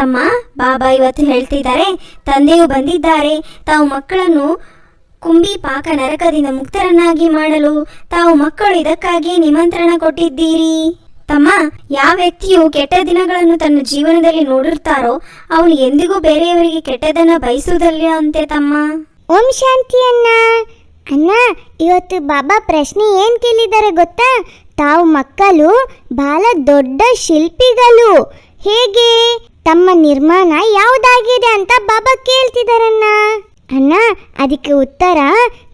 ತಮ್ಮ ಬಾಬಾ ಇವತ್ತು ಹೇಳ್ತಿದ್ದಾರೆ. ತಂದೆಯು ಬಂದಿದ್ದಾರೆ. ತಾವು ಮಕ್ಕಳನ್ನು ಕುಂಬಿ ಪಾಕ ನರಕದಿಂದ ಮುಕ್ತರನ್ನಾಗಿ ಮಾಡಲು ತಾವು ಮಕ್ಕಳು ಇದಕ್ಕಾಗಿ ನಿಮಂತ್ರಣ ಕೊಟ್ಟಿದ್ದೀರಿ. ತಮ್ಮ ಯಾವ ವ್ಯಕ್ತಿಯು ಕೆಟ್ಟ ದಿನಗಳನ್ನು ತನ್ನ ಜೀವನದಲ್ಲಿ ನೋಡಿರ್ತಾರೋ ಅವನು ಎಂದಿಗೂ ಬೇರೆಯವರಿಗೆ ಕೆಟ್ಟದನ್ನ ಬಯಸುವುದಿಲ್ಲ ಅಂತೆ ತಮ್ಮ. ಓಂ ಶಾಂತಿ ಅಣ್ಣ. ಅಣ್ಣ, ಇವತ್ತು ಬಾಬಾ ಪ್ರಶ್ನೆ ಏನ್ ಕೇಳಿದ್ದಾರೆ ಗೊತ್ತಾ? ತಾವು ಮಕ್ಕಳು ಬಹಳ ದೊಡ್ಡ ಶಿಲ್ಪಿಗಳು. ಹೇಗೆ? ತಮ್ಮ ನಿರ್ಮಾಣ ಯಾವುದಾಗಿದೆ ಅಂತ ಬಾಬಾ ಕೇಳ್ತಿದಾರಣ್ಣ. ಅಣ್ಣ, ಅದಕ್ಕೆ ಉತ್ತರ,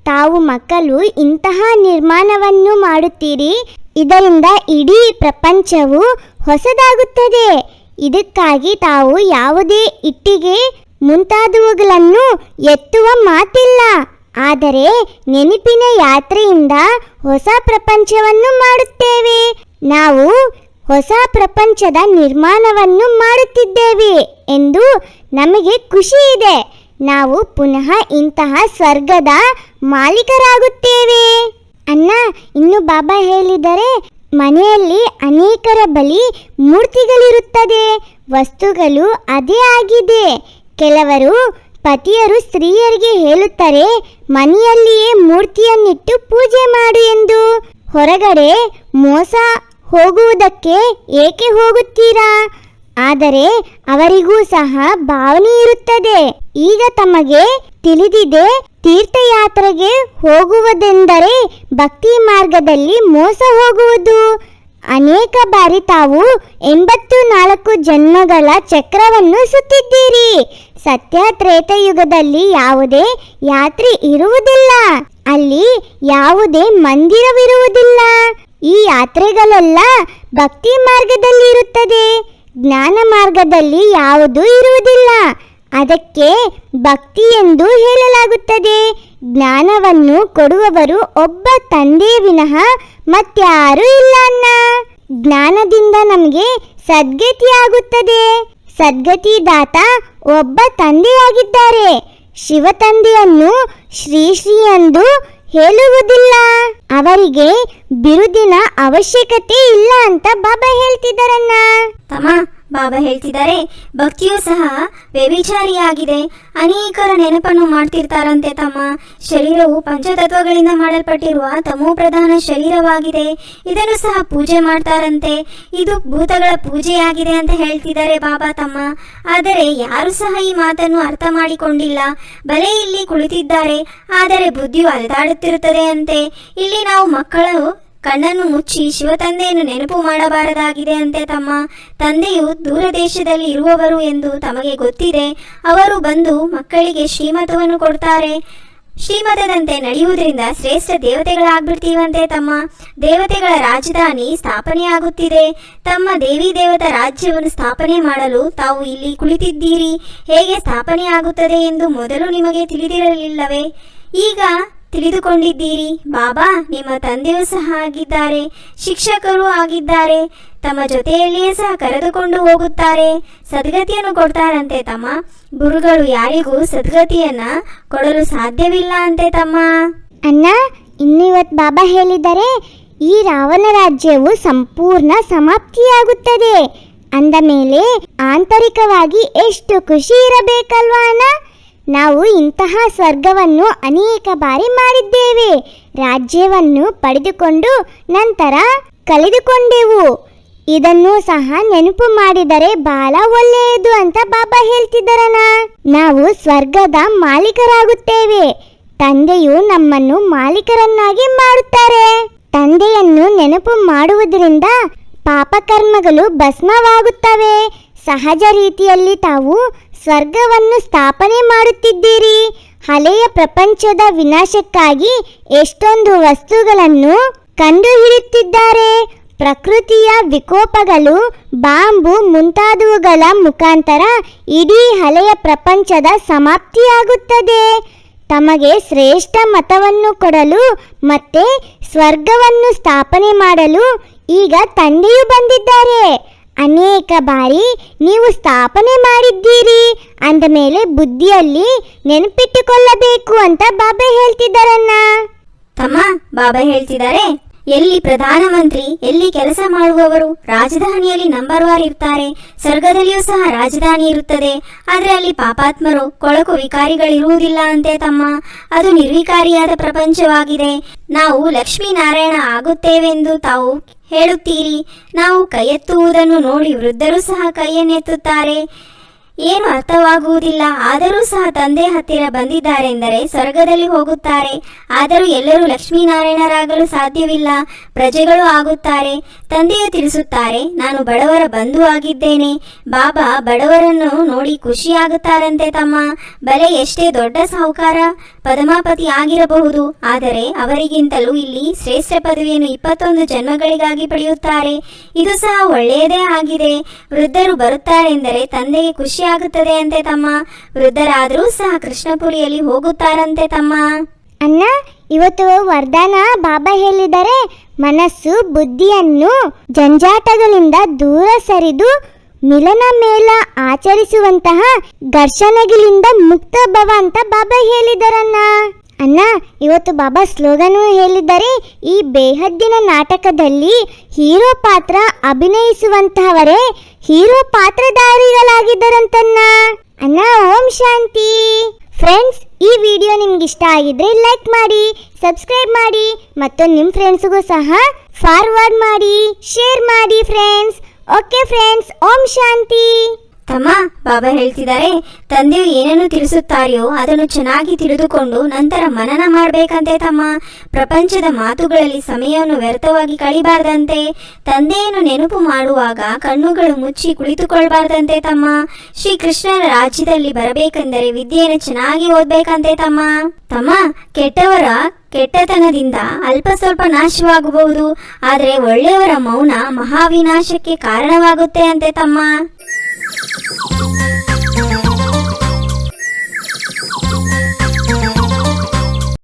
ತಾವು ಮಕ್ಕಳು ಇಂತಹ ನಿರ್ಮಾಣವನ್ನು ಮಾಡುತ್ತೀರಿ. ಇದರಿಂದ ಇಡೀ ಪ್ರಪಂಚವು ಹೊಸದಾಗುತ್ತದೆ. ಇದಕ್ಕಾಗಿ ತಾವು ಯಾವುದೇ ಇಟ್ಟಿಗೆ ಮುಂತಾದವುಗಳನ್ನು ಎತ್ತುವ ಮಾತಿಲ್ಲ. ಆದರೆ ನೆನಪಿನ ಯಾತ್ರೆಯಿಂದ ಹೊಸ ಪ್ರಪಂಚವನ್ನು ಮಾಡುತ್ತೇವೆ. ನಾವು ಹೊಸ ಪ್ರಪಂಚದ ನಿರ್ಮಾಣವನ್ನು ಮಾಡುತ್ತಿದ್ದೇವೆ ಎಂದು ನಮಗೆ ಖುಷಿ ಇದೆ. ನಾವು ಪುನಃ ಇಂತಹ ಸ್ವರ್ಗದ ಮಾಲೀಕರಾಗುತ್ತೇವೆ. ಅಣ್ಣ, ಇನ್ನು ಬಾಬಾ ಹೇಳಿದರೆ ಮನೆಯಲ್ಲಿ ಅನೇಕರ ಬಳಿ ಮೂರ್ತಿಗಳಿರುತ್ತದೆ. ವಸ್ತುಗಳು ಅದೇ ಆಗಿದೆ. ಕೆಲವರು ಪತಿಯರು ಸ್ತ್ರೀಯರಿಗೆ ಹೇಳುತ್ತಾರೆ, ಮನೆಯಲ್ಲಿಯೇ ಮೂರ್ತಿಯನ್ನಿಟ್ಟು ಪೂಜೆ ಮಾಡು ಎಂದು. ಹೊರಗಡೆ ಮೋಸ ಹೋಗುವುದಕ್ಕೆ ಏಕೆ ಹೋಗುತ್ತೀರಾ? ಆದರೆ ಅವರಿಗೂ ಸಹ ಭಾವನೆ ಇರುತ್ತದೆ. ಈಗ ತಮಗೆ ತಿಳಿದಿದೆ, ತೀರ್ಥಯಾತ್ರೆಗೆ ಹೋಗುವುದೆಂದರೆ ಭಕ್ತಿ ಮಾರ್ಗದಲ್ಲಿ ಮೋಸ ಹೋಗುವುದು. ಅನೇಕ ಬಾರಿ ತಾವು ಎಂಬತ್ತು ನಾಲ್ಕು ಜನ್ಮಗಳ ಚಕ್ರವನ್ನು ಸುತ್ತಿದ್ದೀರಿ. ಸತ್ಯ ತ್ರೇತಯುಗದಲ್ಲಿ ಯಾವುದೇ ಯಾತ್ರೆ ಇರುವುದಿಲ್ಲ. ಅಲ್ಲಿ ಯಾವುದೇ ಮಂದಿರವಿರುವುದಿಲ್ಲ. ಈ ಯಾತ್ರೆಗಳೆಲ್ಲ ಭಕ್ತಿ ಮಾರ್ಗದಲ್ಲಿ ಇರುತ್ತದೆ ಜ್ಞಾನ ಮಾರ್ಗದಲ್ಲಿ ಯಾವುದೂ ಇರುವುದಿಲ್ಲ. ಅದಕ್ಕೆ ಭಕ್ತಿ ಎಂದು ಹೇಳಲಾಗುತ್ತದೆ. ಜ್ಞಾನವನ್ನು ಕೊಡುವವರು ಒಬ್ಬ ತಂದೆ ವಿನಃ ಮತ್ಯಾರೂ ಇಲ್ಲ ಅನ್ನ ಜ್ಞಾನದಿಂದ ನಮಗೆ ಸದ್ಗತಿಯಾಗುತ್ತದೆ ಸದ್ಗತಿದಾತ ಒಬ್ಬ ತಂದೆಯಾಗಿದ್ದಾರೆ. ಶಿವ ತಂದೆಯನ್ನು ಶ್ರೀ ಶ್ರೀ ಎಂದು ಹೇಳುವುದಿಲ್ಲ. ಅವರಿಗೆ ಬಿರುದಿನ ಅವಶ್ಯಕತೆ ಇಲ್ಲ ಅಂತ ಬಾಬಾ ಹೇಳ್ತಿದ್ದಾರಣ್ಣ. ತಮ್ಮ ಬಾಬಾ ಹೇಳ್ತಿದ್ದಾರೆ, ಭಕ್ತಿಯೂ ಸಹ ವ್ಯಭಿಚಾರಿಯಾಗಿದೆ. ಅನೇಕರ ನೆನಪನ್ನು ಮಾಡ್ತಿರ್ತಾರಂತೆ ತಮ್ಮ ಶರೀರವು ಪಂಚತತ್ವಗಳಿಂದ ಮಾಡಲ್ಪಟ್ಟಿರುವ ತಮೋ ಪ್ರಧಾನ ಶರೀರವಾಗಿದೆ. ಇದನ್ನು ಸಹ ಪೂಜೆ ಮಾಡ್ತಾರಂತೆ. ಇದು ಭೂತಗಳ ಪೂಜೆಯಾಗಿದೆ ಅಂತ ಹೇಳ್ತಿದ್ದಾರೆ ಬಾಬಾ ತಮ್ಮ. ಆದರೆ ಯಾರು ಸಹ ಈ ಮಾತನ್ನು ಅರ್ಥ ಮಾಡಿಕೊಂಡಿಲ್ಲ. ಬಲೆ ಇಲ್ಲಿ ಕುಳಿತಿದ್ದಾರೆ. ಆದರೆ ಬುದ್ಧಿಯು ಅಲೆದಾಡುತ್ತಿರುತ್ತದೆ ಅಂತೆ. ಇಲ್ಲಿ ನಾವು ಮಕ್ಕಳು ಕಣ್ಣನ್ನು ಮುಚ್ಚಿ ಶಿವತಂದೆಯನ್ನು ನೆನಪು ಮಾಡಬಾರದಾಗಿದೆ ಅಂತೆ ತಮ್ಮ. ತಂದೆಯು ದೂರ ದೇಶದಲ್ಲಿ ಇರುವವರು ಎಂದು ತಮಗೆ ಗೊತ್ತಿದೆ. ಅವರು ಬಂದು ಮಕ್ಕಳಿಗೆ ಶ್ರೀಮತವನ್ನು ಕೊಡ್ತಾರೆ. ಶ್ರೀಮತದಂತೆ ನಡೆಯುವುದರಿಂದ ಶ್ರೇಷ್ಠ ದೇವತೆಗಳಾಗ್ಬಿಡ್ತೀವಂತೆ ತಮ್ಮ. ದೇವತೆಗಳ ರಾಜಧಾನಿ ಸ್ಥಾಪನೆಯಾಗುತ್ತಿದೆ. ತಮ್ಮ ದೇವಿ ದೇವತ ರಾಜ್ಯವನ್ನು ಸ್ಥಾಪನೆ ಮಾಡಲು ತಾವು ಇಲ್ಲಿ ಕುಳಿತಿದ್ದೀರಿ. ಹೇಗೆ ಸ್ಥಾಪನೆಯಾಗುತ್ತದೆ ಎಂದು ಮೊದಲು ನಿಮಗೆ ತಿಳಿದಿರಲಿಲ್ಲವೇ? ಈಗ ತಿಳಿದುಕೊಂಡಿದ್ದೀರಿ. ಬಾಬಾ, ನಿಮ್ಮ ತಂದೆಯೂ ಸಹ ಆಗಿದ್ದಾರೆ. ಶಿಕ್ಷಕರು ಆಗಿದ್ದಾರೆ. ತಮ್ಮ ಜೊತೆಯಲ್ಲಿಯೇ ಸಹ ಕರೆದುಕೊಂಡು ಹೋಗುತ್ತಾರೆ. ಸದ್ಗತಿಯನ್ನು ಕೊಡ್ತಾರಂತೆ ತಮ್ಮ. ಗುರುಗಳು ಯಾರಿಗೂ ಸದ್ಗತಿಯನ್ನ ಕೊಡಲು ಸಾಧ್ಯವಿಲ್ಲ ಅಂತೆ ತಮ್ಮ. ಅಣ್ಣ ಇನ್ನು ಇವತ್ತು ಬಾಬಾ ಹೇಳಿದರೆ ಈ ರಾವಣ ರಾಜ್ಯವು ಸಂಪೂರ್ಣ ಸಮಾಪ್ತಿಯಾಗುತ್ತದೆ. ಅಂದ ಮೇಲೆ ಆಂತರಿಕವಾಗಿ ಎಷ್ಟು ಖುಷಿ ಇರಬೇಕಲ್ವಾ ಅಣ್ಣ? ನಾವು ಇಂತಹ ಸ್ವರ್ಗವನ್ನು ಅನೇಕ ಬಾರಿ ಮಾಡಿದ್ದೇವೆ. ರಾಜ್ಯವನ್ನು ಪಡೆದುಕೊಂಡು ನಂತರ ಕಳೆದುಕೊಂಡೆವು. ಇದನ್ನು ಸಹ ನೆನಪು ಮಾಡಿದರೆ ಬಹಳ ಒಳ್ಳೆಯದು ಅಂತ ಬಾಬಾ ಹೇಳ್ತಿದ್ದರನ ನಾವು ಸ್ವರ್ಗದ ಮಾಲೀಕರಾಗುತ್ತೇವೆ. ತಂದೆಯು ನಮ್ಮನ್ನು ಮಾಲೀಕರನ್ನಾಗಿ ಮಾಡುತ್ತಾರೆ. ತಂದೆಯನ್ನು ನೆನಪು ಮಾಡುವುದರಿಂದ ಪಾಪಕರ್ಮಗಳು ಭಸ್ಮವಾಗುತ್ತವೆ. ಸಹಜ ರೀತಿಯಲ್ಲಿ ತಾವು ಸ್ವರ್ಗವನ್ನು ಸ್ಥಾಪನೆ ಮಾಡುತ್ತಿದ್ದೀರಿ. ಹಳೆಯ ಪ್ರಪಂಚದ ವಿನಾಶಕ್ಕಾಗಿ ಎಷ್ಟೊಂದು ವಸ್ತುಗಳನ್ನು ಕಂಡುಹಿಡಿಯುತ್ತಿದ್ದಾರೆ. ಪ್ರಕೃತಿಯ ವಿಕೋಪಗಳು, ಬಾಂಬು ಮುಂತಾದವುಗಳ ಮುಖಾಂತರ ಇಡೀ ಹಳೆಯ ಪ್ರಪಂಚದ ಸಮಾಪ್ತಿಯಾಗುತ್ತದೆ. ತಮಗೆ ಶ್ರೇಷ್ಠ ಮತವನ್ನು ಕೊಡಲು ಮತ್ತೆ ಸ್ವರ್ಗವನ್ನು ಸ್ಥಾಪನೆ ಮಾಡಲು ಈಗ ತಂದೆಯು ಬಂದಿದ್ದಾರೆ. ಅನೇಕ ಬಾರಿ ನೀವು ಸ್ಥಾಪನೆ ಮಾಡಿದ್ದೀರಿ. ಅಂದ ಮೇಲೆ ಬುದ್ಧಿಯಲ್ಲಿ ನೆನಪಿಟ್ಟುಕೊಳ್ಳಬೇಕು ಅಂತ ಬಾಬಾ ಹೇಳ್ತಿದ್ದಾರನ್ನ ತಮ್ಮ, ಬಾಬಾ ಹೇಳ್ತಿದ್ದಾರೆ, ಎಲ್ಲಿ ಪ್ರಧಾನಮಂತ್ರಿ ಎಲ್ಲಿ ಕೆಲಸ ಮಾಡುವವರು ರಾಜಧಾನಿಯಲ್ಲಿ ನಂಬರ್ ವಾರ್ ಇರ್ತಾರೆ. ಸ್ವರ್ಗದಲ್ಲಿಯೂ ಸಹ ರಾಜಧಾನಿ ಇರುತ್ತದೆ. ಆದರೆ ಅಲ್ಲಿ ಪಾಪಾತ್ಮರು ಕೊಳಕು ವಿಕಾರಿಗಳಿರುವುದಿಲ್ಲ ಅಂತೆ ತಮ್ಮ. ಅದು ನಿರ್ವಿಕಾರಿಯಾದ ಪ್ರಪಂಚವಾಗಿದೆ. ನಾವು ಲಕ್ಷ್ಮೀನಾರಾಯಣ ಆಗುತ್ತೇವೆಂದು ತಾವು ಹೇಳುತ್ತೀರಿ ನಾವು ಕೈಎತ್ತುವುದನ್ನು ನೋಡಿ ವೃದ್ಧರು ಸಹ ಕೈಯನ್ನೆತ್ತುತ್ತಾರೆ. ಏನು ಅರ್ಥವಾಗುವುದಿಲ್ಲ. ಆದರೂ ಸಹ ತಂದೆ ಹತ್ತಿರ ಬಂದಿದ್ದಾರೆಂದರೆ ಸ್ವರ್ಗದಲ್ಲಿ ಹೋಗುತ್ತಾರೆ. ಆದರೂ ಎಲ್ಲರೂ ಲಕ್ಷ್ಮೀನಾರಾಯಣರಾಗಲು ಸಾಧ್ಯವಿಲ್ಲ. ಪ್ರಜೆಗಳು ಆಗುತ್ತಾರೆ. ತಂದೆಯು ತಿಳಿಸುತ್ತಾರೆ, ನಾನು ಬಡವರ ಬಂಧು ಆಗಿದ್ದೇನೆ. ಬಾಬಾ ಬಡವರನ್ನು ನೋಡಿ ಖುಷಿಯಾಗುತ್ತಾರಂತೆ ತಮ್ಮ ಬಲೆ ಎಷ್ಟೇ ದೊಡ್ಡ ಸಾಹುಕಾರ ಪದಮಾಪತಿ ಆಗಿರಬಹುದು. ಆದರೆ ಅವರಿಗಿಂತಲೂ ಇಲ್ಲಿ ಶ್ರೇಷ್ಠ ಪದವಿಯನ್ನು ಇಪ್ಪತ್ತೊಂದು ಜನ್ಮಗಳಿಗಾಗಿ ಪಡೆಯುತ್ತಾರೆ. ಇದು ಸಹ ಒಳ್ಳೆಯದೇ ಆಗಿದೆ. ವೃದ್ಧರು ಬರುತ್ತಾರೆಂದರೆ ತಂದೆಗೆ ಖುಷಿಯಾಗುತ್ತದೆ ಅಂತೆ ತಮ್ಮ. ವೃದ್ಧರಾದರೂ ಸಹ ಕೃಷ್ಣಪುರಿಯಲ್ಲಿ ಹೋಗುತ್ತಾರಂತೆ ತಮ್ಮ. ಅಣ್ಣ, ಇವತ್ತು ವರದಾನ ಬಾಬಾ ಹೇಳಿದರೆ ಮನಸ್ಸು ಬುದ್ಧಿಯನ್ನು ಜಂಜಾಟಗಳಿಂದ ದೂರ ಸರಿದು ಮಿಲನ ಮೇಲ ಆಚರಿಸುವಂತಹ ಘರ್ಷಣೆಗಳಿಂದ ಮುಕ್ತ ಭವ ಅಂತ ಬಾಬಾ ಹೇಳಿದರಣ್ಣ. ಅಣ್ಣ, ಇವತ್ತು ಬಾಬಾ ಸ್ಲೋಗನು ಹೇಳಿದ್ದಾರೆ. ಈ ಬೇಹದ್ದಿನ ನಾಟಕದಲ್ಲಿ ಹೀರೋ ಪಾತ್ರ ಅಭಿನಯಿಸುವಂತಹವರೇ, ಹೀರೋ ಪಾತ್ರಧಾರಿಗಳಾಗಿದ್ದರಂತನ್ನ ಅಣ್ಣ, ಓಂ ಶಾಂತಿ. ಫ್ರೆಂಡ್ಸ್ ಈ ವಿಡಿಯೋ ನಿಮ್ಗೆ ಇಷ್ಟ ಆಗಿದ್ರೆ ಲೈಕ್ ಮಾಡಿ, ಸಬ್ಸ್ಕ್ರೈಬ್ ಮಾಡಿ, ಮತ್ತು ನಿಮ್ಮ ಫ್ರೆಂಡ್ಸ್ಗೂ ಸಹ ಫಾರ್ವರ್ಡ್ ಮಾಡಿ ಶೇರ್ ಮಾಡಿ ಫ್ರೆಂಡ್ಸ್ ಓಕೆ ಫ್ರೆಂಡ್ಸ್ ಓಂ ಶಾಂತಿ. ತಮ್ಮ ಬಾಬಾ ಹೇಳ್ತಿದ್ದಾರೆ, ತಂದೆಯು ಏನನ್ನು ತಿಳಿಸುತ್ತಾರೆಯೋ ಅದನ್ನು ಚೆನ್ನಾಗಿ ತಿಳಿದುಕೊಂಡು ನಂತರ ಮನನ ಮಾಡಬೇಕಂತೆ ತಮ್ಮ. ಪ್ರಪಂಚದ ಮಾತುಗಳಲ್ಲಿ ಸಮಯವನ್ನು ವ್ಯರ್ಥವಾಗಿ ಕಳಿಬಾರ್ದಂತೆ, ತಂದೆಯನ್ನು ನೆನಪು ಮಾಡುವಾಗ ಕಣ್ಣುಗಳು ಮುಚ್ಚಿ ಕುಳಿತುಕೊಳ್ಬಾರ್ದಂತೆ ತಮ್ಮ. ಶ್ರೀ ಕೃಷ್ಣನ ರಾಜ್ಯದಲ್ಲಿ ಬರಬೇಕೆಂದರೆ ವಿದ್ಯೆಯನ್ನು ಚೆನ್ನಾಗಿ ಓದಬೇಕಂತೆ ತಮ್ಮ. ತಮ್ಮ, ಕೆಟ್ಟವರ ಕೆಟ್ಟತನದಿಂದ ಅಲ್ಪ ಸ್ವಲ್ಪ ನಾಶವಾಗಬಹುದು ಆದರೆ ಒಳ್ಳೆಯವರ ಮೌನ ಮಹಾವಿನಾಶಕ್ಕೆ ಕಾರಣವಾಗುತ್ತೆ ಅಂತೆ ತಮ್ಮ.